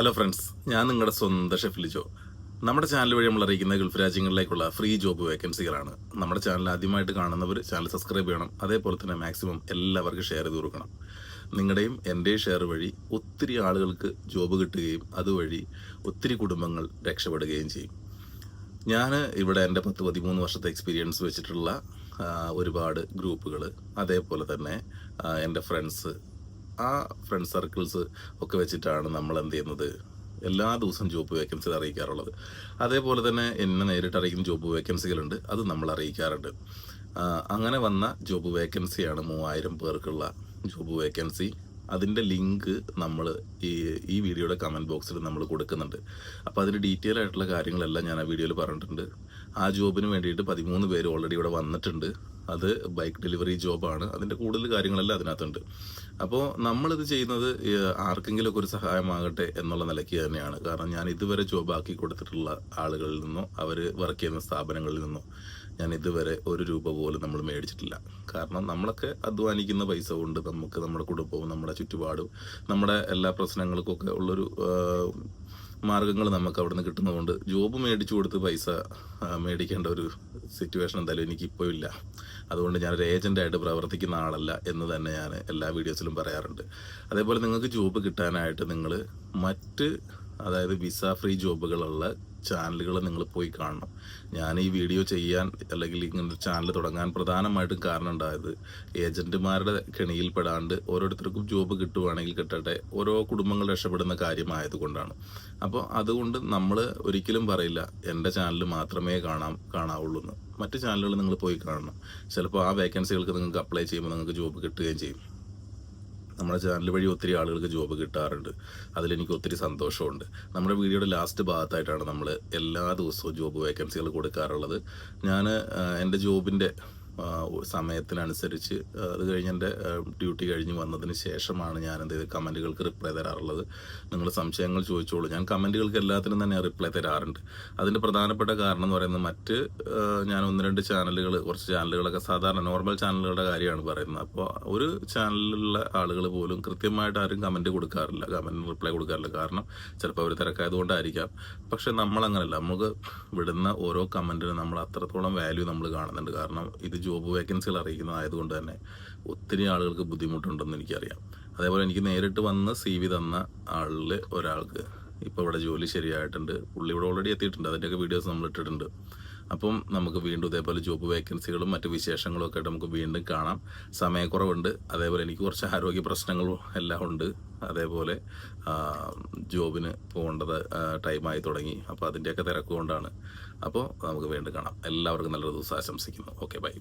Hello friends ഞാൻ നിങ്ങളുടെ സ്വന്തം ഷെഫ് ലിജോ നമ്മുടെ ചാനൽ വഴി നമ്മൾ അറിയിക്കുന്ന ഗൾഫ് രാജ്യങ്ങളിലേക്കുള്ള ഫ്രീ ജോബ് വേക്കൻസികളാണ് നമ്മുടെ ചാനൽ ആദ്യമായിട്ട് കാണുന്നവർ ചാനൽ സബ്സ്ക്രൈബ് ചെയ്യണം. അതേപോലെ തന്നെ മാക്സിമം എല്ലാവർക്കും ഷെയർ ചെയ്ത് കൊടുക്കണം. നിങ്ങളുടെയും എന്റെയും ഷെയർ വഴി ഒത്തിരി ആളുകൾക്ക് ജോബ് കിട്ടുകയും അതുവഴി ഒത്തിരി കുടുംബങ്ങൾ രക്ഷപ്പെടുകയും ചെയ്യും. ഞാൻ ഇവിടെ എന്റെ പത്ത് പതിമൂന്ന് വർഷത്തെ എക്സ്പീരിയൻസ് വെച്ചിട്ടുള്ള ഒരുപാട് ഗ്രൂപ്പുകൾ അതേപോലെ തന്നെ എന്റെ ഫ്രണ്ട്സ് ആ ഫ്രണ്ട് സർക്കിൾസ് ഒക്കെ വെച്ചിട്ടാണ് നമ്മൾ എന്ത് ചെയ്യുന്നത്? എല്ലാ ദിവസവും ജോബ് വേക്കൻസി അറിയിക്കാറുള്ളത്. അതേപോലെ തന്നെ എന്നെ നേരിട്ട് അറിയിക്കുന്ന ജോബ് വേക്കൻസികളുണ്ട് അത് നമ്മൾ അറിയിക്കാറുണ്ട്. അങ്ങനെ വന്ന ജോബ് വേക്കൻസിയാണ് മൂവായിരം പേർക്കുള്ള ജോബ് വേക്കൻസി അതിന്റെ ലിങ്ക് നമ്മൾ ഈ ഈ വീഡിയോയുടെ കമന്റ് ബോക്സിൽ നമ്മൾ കൊടുക്കുന്നുണ്ട്. അപ്പോൾ അതിന്റെ ഡീറ്റെയിൽ ആയിട്ടുള്ള കാര്യങ്ങളെല്ലാം ഞാൻ ആ വീഡിയോയിൽ പറഞ്ഞിട്ടുണ്ട്. ആ ജോബിന് വേണ്ടിയിട്ട് പതിമൂന്ന് പേര് ഓൾറെഡി ഇവിടെ വന്നിട്ടുണ്ട്. അത് ബൈക്ക് ഡെലിവറി ജോബാണ് അതിന്റെ കൂടുതൽ കാര്യങ്ങളെല്ലാം അതിനകത്തുണ്ട്. അപ്പോൾ നമ്മളിത് ചെയ്യുന്നത് ആർക്കെങ്കിലുമൊക്കെ ഒരു സഹായമാകട്ടെ എന്നുള്ള നിലയ്ക്ക് തന്നെയാണ്. കാരണം ഞാൻ ഇതുവരെ ജോബാക്കി കൊടുത്തിട്ടുള്ള ആളുകളിൽ നിന്നോ അവർ വർക്ക് ചെയ്യുന്ന സ്ഥാപനങ്ങളിൽ നിന്നോ ഞാൻ ഇതുവരെ ഒരു രൂപ പോലും നമ്മൾ മേടിച്ചിട്ടില്ല. കാരണം നമ്മളൊക്കെ അധ്വാനിക്കുന്ന പൈസ കൊണ്ട് നമുക്ക് നമ്മുടെ കുടുംബവും നമ്മുടെ ചുറ്റുപാടും നമ്മുടെ എല്ലാ പ്രശ്നങ്ങൾക്കൊക്കെ ഉള്ളൊരു മാർഗങ്ങൾ നമുക്ക് അവിടെ നിന്ന് കിട്ടുന്നതുകൊണ്ട് ജോബ് മേടിച്ചു കൊടുത്ത് പൈസ മേടിക്കേണ്ട ഒരു സിറ്റുവേഷൻ എന്തായാലും എനിക്കിപ്പോൾ ഇല്ല. അതുകൊണ്ട് ഞാനൊരു ഏജന്റായിട്ട് പ്രവർത്തിക്കുന്ന ആളല്ല എന്ന് തന്നെ ഞാൻ എല്ലാ വീഡിയോസിലും പറയാറുണ്ട്. അതേപോലെ നിങ്ങൾക്ക് ജോബ് കിട്ടാനായിട്ട് നിങ്ങൾ മറ്റ് അതായത് വിസ ഫ്രീ ജോബുകളുള്ള ചാനലുകൾ നിങ്ങൾ പോയി കാണണം. ഞാൻ ഈ വീഡിയോ ചെയ്യാൻ അല്ലെങ്കിൽ ഇങ്ങനെ ചാനൽ തുടങ്ങാൻ പ്രധാനമായിട്ടും കാരണം ഉണ്ടായത് ഏജന്റുമാരുടെ കെണിയിൽ പെടാണ്ട് ഓരോരുത്തർക്കും ജോബ് കിട്ടുവാണെങ്കിൽ കിട്ടട്ടെ ഓരോ കുടുംബങ്ങൾ രക്ഷപ്പെടുന്ന കാര്യമായതുകൊണ്ടാണ്. അപ്പോൾ അതുകൊണ്ട് നമ്മൾ ഒരിക്കലും പറയില്ല എന്റെ ചാനൽ മാത്രമേ കാണാം കാണാവുള്ളൂ എന്ന് മറ്റ് ചാനലുകൾ നിങ്ങൾ പോയി കാണണം. ചിലപ്പോൾ ആ വേക്കൻസികൾക്ക് നിങ്ങൾക്ക് അപ്ലൈ ചെയ്യുമ്പോൾ നിങ്ങൾക്ക് ജോബ് കിട്ടുകയും ചെയ്യും. നമ്മുടെ ചാനൽ വഴി ഒത്തിരി ആളുകൾക്ക് ജോബ് കിട്ടാറുണ്ട്. അതിലെനിക്ക് ഒത്തിരി സന്തോഷമുണ്ട്. നമ്മുടെ വീഡിയോയുടെ ലാസ്റ്റ് ഭാഗത്തായിട്ടാണ് നമ്മൾ എല്ലാ ദിവസവും ജോബ് വേക്കൻസികൾ കൊടുക്കാറുള്ളത്. ഞാൻ എന്റെ ജോബിന്റെ സമയത്തിനനുസരിച്ച് അത് കഴിഞ്ഞ് എന്റെ ഡ്യൂട്ടി കഴിഞ്ഞ് വന്നതിന് ശേഷമാണ് ഞാൻ എന്ത് ചെയ്ത് കമന്റുകൾക്ക് റിപ്ലൈ തരാറുള്ളത്. നിങ്ങൾ സംശയങ്ങൾ ചോദിച്ചോളൂ. ഞാൻ കമന്റുകൾക്ക് എല്ലാത്തിനും തന്നെ റിപ്ലൈ തരാറുണ്ട്. അതിന്റെ പ്രധാനപ്പെട്ട കാരണം എന്ന് പറയുന്നത് മറ്റ് ഞാൻ ഒന്ന് രണ്ട് ചാനലുകൾ കുറച്ച് ചാനലുകളൊക്കെ സാധാരണ നോർമൽ ചാനലുകളുടെ കാര്യമാണ് പറയുന്നത്. അപ്പോൾ ഒരു ചാനലിലുള്ള ആളുകൾ പോലും കൃത്യമായിട്ട് ആരും കമന്റ് കൊടുക്കാറില്ല. കമന്റ് റിപ്ലൈ കൊടുക്കാറില്ല. കാരണം ചിലപ്പോൾ അവർ തിരക്കായതുകൊണ്ടായിരിക്കാം. പക്ഷെ നമ്മളങ്ങനല്ല. നമുക്ക് വിടുന്ന ഓരോ കമന്റിനും നമ്മൾ അത്രത്തോളം വാല്യൂ നമ്മൾ കാണുന്നുണ്ട്. കാരണം ഇത് ജോബ് വേക്കൻസികൾ അറിയിക്കുന്നതായതുകൊണ്ട് തന്നെ ഒത്തിരി ആളുകൾക്ക് ബുദ്ധിമുട്ടുണ്ടെന്ന് എനിക്കറിയാം. അതേപോലെ എനിക്ക് നേരിട്ട് വന്ന് സി വി തന്ന ആളിൽ ഒരാൾക്ക് ഇപ്പോൾ ഇവിടെ ജോലി ശരിയായിട്ടുണ്ട്. പുള്ളി ഇവിടെ ഓൾറെഡി എത്തിയിട്ടുണ്ട്. അതിന്റെയൊക്കെ വീഡിയോസ് നമ്മൾ ഇട്ടിട്ടുണ്ട്. അപ്പം നമുക്ക് വീണ്ടും ഇതേപോലെ ജോബ് വേക്കൻസികളും മറ്റ് വിശേഷങ്ങളും ഒക്കെ ആയിട്ട് നമുക്ക് വീണ്ടും കാണാം. സമയക്കുറവുണ്ട്. അതേപോലെ എനിക്ക് കുറച്ച് ആരോഗ്യ പ്രശ്നങ്ങളും എല്ലാം ഉണ്ട്. അതേപോലെ ജോബിന് പോകേണ്ടത് ടൈമായി തുടങ്ങി. അപ്പോൾ അതിന്റെയൊക്കെ തിരക്ക് കൊണ്ടാണ് അപ്പോൾ നമുക്ക് വീണ്ടും കാണാം. എല്ലാവർക്കും നല്ലൊരു ദിവസം ആശംസിക്കുന്നു. Okay bye